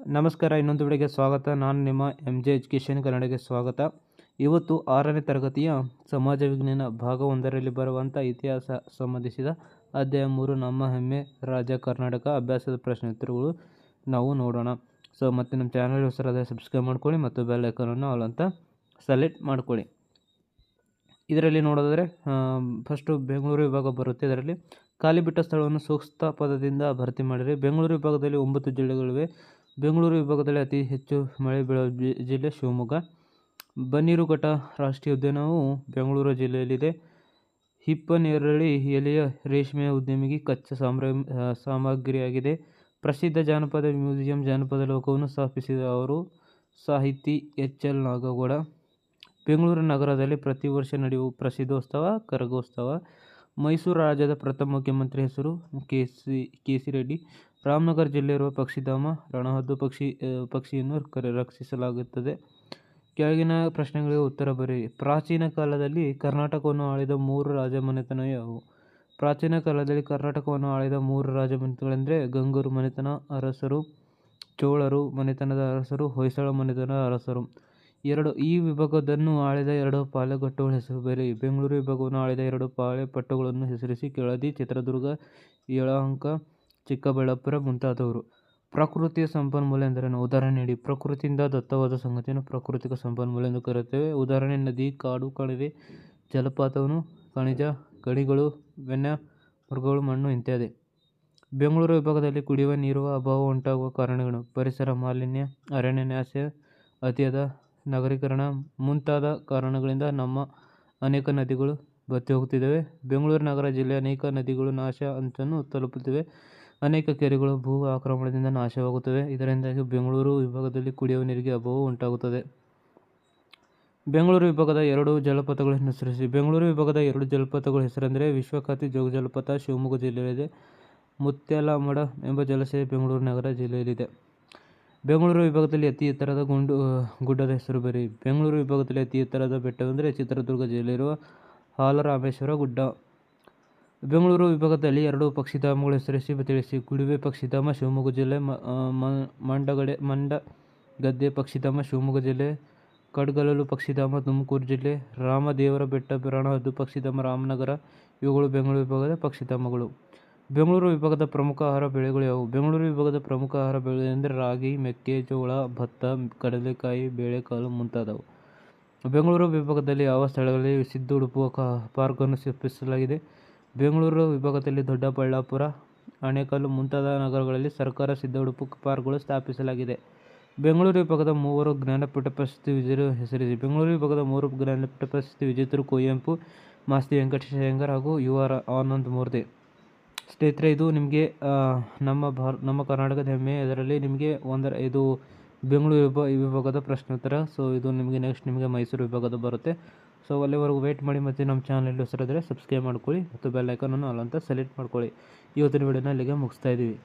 ನಮಸ್ಕಾರ, ಇನ್ನೊಂದು ವಿಡಿಯೋಗೆ ಸ್ವಾಗತ. ನಾನು ನಿಮ್ಮ ಎಂ ಜೆ ಎಜುಕೇಷನ್ ಕನ್ನಡಕ್ಕೆ ಸ್ವಾಗತ. ಇವತ್ತು ಆರನೇ ತರಗತಿಯ ಸಮಾಜ ವಿಜ್ಞಾನ ಭಾಗ ಒಂದರಲ್ಲಿ ಬರುವಂಥ ಇತಿಹಾಸ ಸಂಬಂಧಿಸಿದ ಅಧ್ಯಾಯ ಮೂರು, ನಮ್ಮ ಹೆಮ್ಮೆ, ರಾಜ್ಯ ಕರ್ನಾಟಕ ಅಭ್ಯಾಸದ ಪ್ರಶ್ನೆ ಉತ್ತರಗಳು ನಾವು ನೋಡೋಣ. ಸೊ ಮತ್ತು ನಮ್ಮ ಚಾನಲ್ ಹೆಸರಾದ ಸಬ್ಸ್ಕ್ರೈಬ್ ಮಾಡ್ಕೊಳ್ಳಿ ಮತ್ತು ಬೆಲ್ ಐಕನನ್ನು ಆಲ್ ಸೆಲೆಕ್ಟ್ ಮಾಡ್ಕೊಳ್ಳಿ. ಇದರಲ್ಲಿ ನೋಡೋದಾದರೆ ಫಸ್ಟು ಬೆಂಗಳೂರು ವಿಭಾಗ ಬರುತ್ತೆ. ಇದರಲ್ಲಿ ಖಾಲಿ ಬಿಟ್ಟ ಸ್ಥಳವನ್ನು ಸೂಕ್ತ ಪದದಿಂದ ಭರ್ತಿ ಮಾಡಿರಿ ಬೆಂಗಳೂರು ವಿಭಾಗದಲ್ಲಿ ಒಂಬತ್ತು ಜಿಲ್ಲೆಗಳಿವೆ. ಬೆಂಗಳೂರು ವಿಭಾಗದಲ್ಲಿ ಅತಿ ಹೆಚ್ಚು ಮಳೆ ಬೀಳುವ ಜಿ- ಜಿಲ್ಲೆ ಶಿವಮೊಗ್ಗ. ಬನ್ನೀರುಘಟ್ಟ ರಾಷ್ಟ್ರೀಯ ಉದ್ಯಾನವು ಬೆಂಗಳೂರು ಜಿಲ್ಲೆಯಲ್ಲಿದೆ. ಹಿಪ್ಪನೇರಳಿ ಎಲೆಯ ರೇಷ್ಮೆ ಉದ್ಯಮಿಗೆ ಕಚ್ಚಾ ಸಾಮ್ರ ಸಾಮಗ್ರಿಯಾಗಿದೆ. ಪ್ರಸಿದ್ಧ ಜಾನಪದ ಮ್ಯೂಸಿಯಂ, ಜಾನಪದ ಲೋಕವನ್ನು ಸ್ಥಾಪಿಸಿದ ಅವರು ಸಾಹಿತಿ ಎಚ್. ಎಲ್. ನಾಗಗೌಡ. ಬೆಂಗಳೂರು ನಗರದಲ್ಲಿ ಪ್ರತಿ ವರ್ಷ ನಡೆಯುವ ಪ್ರಸಿದ್ಧೋತ್ಸವ, ಕರಗೋತ್ಸವ. ಮೈಸೂರು ರಾಜ್ಯದ ಪ್ರಥಮ ಮುಖ್ಯಮಂತ್ರಿ ಹೆಸರು K C K C Reddy Ramanagara ಜಿಲ್ಲೆಯಿರುವ ಪಕ್ಷಿಧಾಮ, ರಣಹದ್ದು ಪಕ್ಷಿ ಪಕ್ಷಿಯನ್ನು ಕರೆ, ರಕ್ಷಿಸಲಾಗುತ್ತದೆ. ಕೆಳಗಿನ ಪ್ರಶ್ನೆಗಳಿಗೆ ಉತ್ತರ ಬರೆಯಿರಿ ಪ್ರಾಚೀನ ಕಾಲದಲ್ಲಿ ಕರ್ನಾಟಕವನ್ನು ಆಳಿದ ಮೂರು ರಾಜಮನೆತನ ಯಾವುವು ಪ್ರಾಚೀನ ಕಾಲದಲ್ಲಿ ಕರ್ನಾಟಕವನ್ನು ಆಳಿದ ಮೂರು ರಾಜಮನೆತನಗಳೆಂದರೆ ಗಂಗೂರು ಮನೆತನ, ಅರಸರು, ಚೋಳರು ಮನೆತನದ ಅರಸರು, ಹೊಯ್ಸಳ ಮನೆತನದ ಅರಸರು. ಎರಡು ಈ ವಿಭಾಗದನ್ನು ಆಳಿದ ಎರಡು ಪಾಳೆಗಟ್ಟುಗಳ ಹೆಸರು ಬೇರೆ. ಬೆಂಗಳೂರು ವಿಭಾಗವನ್ನು ಆಳಿದ ಎರಡು ಪಾಳೆ ಪಟ್ಟುಗಳನ್ನು ಹೆಸರಿಸಿ ಕೆಳದಿ ಚಿತ್ರದುರ್ಗ ಯಳಹಂಕ ಚಿಕ್ಕಬಳ್ಳಾಪುರ ಮುಂತಾದವರು. ಪ್ರಕೃತಿಯ ಸಂಪನ್ಮೂಲ ಎಂದರೇನು? ಉದಾಹರಣೆ ನೀಡಿ. ಪ್ರಕೃತಿಯಿಂದ ದತ್ತವಾದ ಸಂಗತಿಯನ್ನು ಪ್ರಾಕೃತಿಕ ಸಂಪನ್ಮೂಲ ಎಂದು ಕರೆಯುತ್ತೇವೆ. ಉದಾಹರಣೆ ನದಿ ಕಾಡು ಕಣಿವೆ ಜಲಪಾತವನ್ನು ಖನಿಜ ಗಣಿಗಳು ವನ್ಯ ಮೃಗಗಳು ಮಣ್ಣು ಇತ್ಯಾದಿ. ಬೆಂಗಳೂರು ವಿಭಾಗದಲ್ಲಿ ಕುಡಿಯುವ ನೀರು ಅಭಾವ ಉಂಟಾಗುವ ಕಾರಣಗಳು ಪರಿಸರ ಮಾಲಿನ್ಯ ಅರಣ್ಯ ನಾಶ, ಅತಿಯಾದ ನಗರೀಕರಣ ಮುಂತಾದ ಕಾರಣಗಳಿಂದ ನಮ್ಮ ಅನೇಕ ನದಿಗಳು ಬತ್ತಿ ಹೋಗುತ್ತಿದ್ದಾವೆ ಬೆಂಗಳೂರು ನಗರ ಜಿಲ್ಲೆಯ ಅನೇಕ ನದಿಗಳು ನಾಶ ಅಂತನ್ನು ತಲುಪುತ್ತಿವೆ. ಅನೇಕ ಕೆರೆಗಳು ಭೂ ಆಕ್ರಮಣದಿಂದ ನಾಶವಾಗುತ್ತವೆ. ಇದರಿಂದಾಗಿ ಬೆಂಗಳೂರು ವಿಭಾಗದಲ್ಲಿ ಕುಡಿಯುವ ನೀರಿಗೆ ಅಭಾವ ಉಂಟಾಗುತ್ತದೆ. ಬೆಂಗಳೂರು ವಿಭಾಗದ ಎರಡು ಜಲಪಾತಗಳನ್ನು ಹೆಸರಿಸಿ, ಬೆಂಗಳೂರು ವಿಭಾಗದ ಎರಡು ಜಲಪಾತಗಳ ಹೆಸರೆಂದರೆ ವಿಶ್ವಖ್ಯಾತಿ ಜೋಗ ಜಲಪಾತ ಶಿವಮೊಗ್ಗ ಜಿಲ್ಲೆಯಲ್ಲಿದೆ. ಮುತ್ಯಾಲಮಡ ಎಂಬ ಜಲಾಶಯ ಬೆಂಗಳೂರು ನಗರ ಜಿಲ್ಲೆಯಲ್ಲಿದೆ. ಬೆಂಗಳೂರು ವಿಭಾಗದಲ್ಲಿ ಅತಿ ಎತ್ತರದ ಗುಂಡು ಗುಡ್ಡದ ಹೆಸರು ಬರಿ ಬೆಂಗಳೂರು ವಿಭಾಗದಲ್ಲಿ ಅತಿ ಎತ್ತರದ ಬೆಟ್ಟವೆಂದರೆ ಚಿತ್ರದುರ್ಗ ಜಿಲ್ಲೆಯಲ್ಲಿರುವ ಹಾಲರಾಮೇಶ್ವರ ಗುಡ್ಡ. ಬೆಂಗಳೂರು ವಿಭಾಗದಲ್ಲಿ ಎರಡು ಪಕ್ಷಿಧಾಮಗಳು ಹೆಸರಿಸಿ ತಿಳಿಸಿ. ಗುಡಿವೆ ಪಕ್ಷಿಧಾಮ, ಶಿವಮೊಗ್ಗ ಜಿಲ್ಲೆ ಮಂಡಗಡೆ, ಮಂಡ ಗದ್ದೆ ಪಕ್ಷಿಧಾಮ, ಶಿವಮೊಗ್ಗ ಜಿಲ್ಲೆ, ಕಡ್ಗಲಲು ಪಕ್ಷಿಧಾಮ, ತುಮಕೂರು ಜಿಲ್ಲೆ, ರಾಮದೇವರ ಬೆಟ್ಟ ರಣಹದ್ದು ಪಕ್ಷಿಧಾಮ, ರಾಮನಗರ, ಇವುಗಳು ಬೆಂಗಳೂರು ವಿಭಾಗದ ಪಕ್ಷಿಧಾಮಗಳು. ಬೆಂಗಳೂರು ವಿಭಾಗದ ಪ್ರಮುಖ ಆಹಾರ ಬೆಳೆಗಳು ಯಾವುವು? ಬೆಂಗಳೂರು ವಿಭಾಗದ ಪ್ರಮುಖ ಆಹಾರ ಬೆಳೆಗಳೆಂದರೆ ರಾಗಿ ಮೆಕ್ಕೆಜೋಳ ಭತ್ತ, ಕಡಲೆಕಾಯಿ, ಬೇಳೆಕಾಳು ಮುಂತಾದವು. ಬೆಂಗಳೂರು ವಿಭಾಗದಲ್ಲಿ ಯಾವ ಸ್ಥಳಗಳಲ್ಲಿ ಸಿದ್ದು ಉಡುಪು ಪಾರ್ಕನ್ನು ಸ್ಥಾಪಿಸಲಾಗಿದೆ? ಬೆಂಗಳೂರು ವಿಭಾಗದಲ್ಲಿ ದೊಡ್ಡಬಳ್ಳಾಪುರ ಆಣೆಕಲ್ಲು ಮುಂತಾದ ನಗರಗಳಲ್ಲಿ ಸರ್ಕಾರ ಸಿದ್ಧ ಉಡುಪು ಪಾರ್ಕ್ಗಳು ಸ್ಥಾಪಿಸಲಾಗಿದೆ. ಬೆಂಗಳೂರು ವಿಭಾಗದ ಮೂವರು ಜ್ಞಾನಪೀಠ ಪ್ರಶಸ್ತಿ ವಿಜೇತರು ಹೆಸರಿಸಿ ಬೆಂಗಳೂರು ವಿಭಾಗದ ಮೂರು ಜ್ಞಾನಪೀಠ ಪ್ರಶಸ್ತಿ ವಿಜೇತರು ಕುವೆಂಪು ಮಾಸ್ತಿ ವೆಂಕಟೇಶ ಅಯ್ಯಂಗಾರ್ ಹಾಗೂ ಯು ಆರ್ ಆನಂದ್ ಮೂರ್ತಿ. ಸ್ನೇಹಿತರೆ, ಇದು ನಿಮಗೆ ನಮ್ಮ ಭಾರ, ನಮ್ಮ ಕರ್ನಾಟಕದ ಹೆಮ್ಮೆ. ಇದರಲ್ಲಿ ನಿಮಗೆ ಒಂದರ, ಇದು ಬೆಂಗಳೂರು ವಿಭ ವಿಭಾಗದ ಪ್ರಶ್ನೋತ್ತರ ಸೊ ಇದು ನಿಮಗೆ ನೆಕ್ಸ್ಟ್ ನಿಮಗೆ ಮೈಸೂರು ವಿಭಾಗದ ಬರುತ್ತೆ. ಸೊ ಅಲ್ಲಿವರೆಗೂ ವೇಟ್ ಮಾಡಿ ಮತ್ತು ನಮ್ಮ ಚಾನಲ್ ಹೆಸರಿದ್ರೆ ಸಬ್ಸ್ಕ್ರೈಬ್ ಮಾಡ್ಕೊಳ್ಳಿ ಮತ್ತು ಬೆಲ್ ಅಲ್ಲಂತ ಸೆಲೆಕ್ಟ್ ಮಾಡ್ಕೊಳ್ಳಿ. ಇವತ್ತಿನ ವಿಡಿಯೋನ ಅಲ್ಲಿಗೆ ಮುಗಿಸ್ತಾ ಇದ್ದೀವಿ.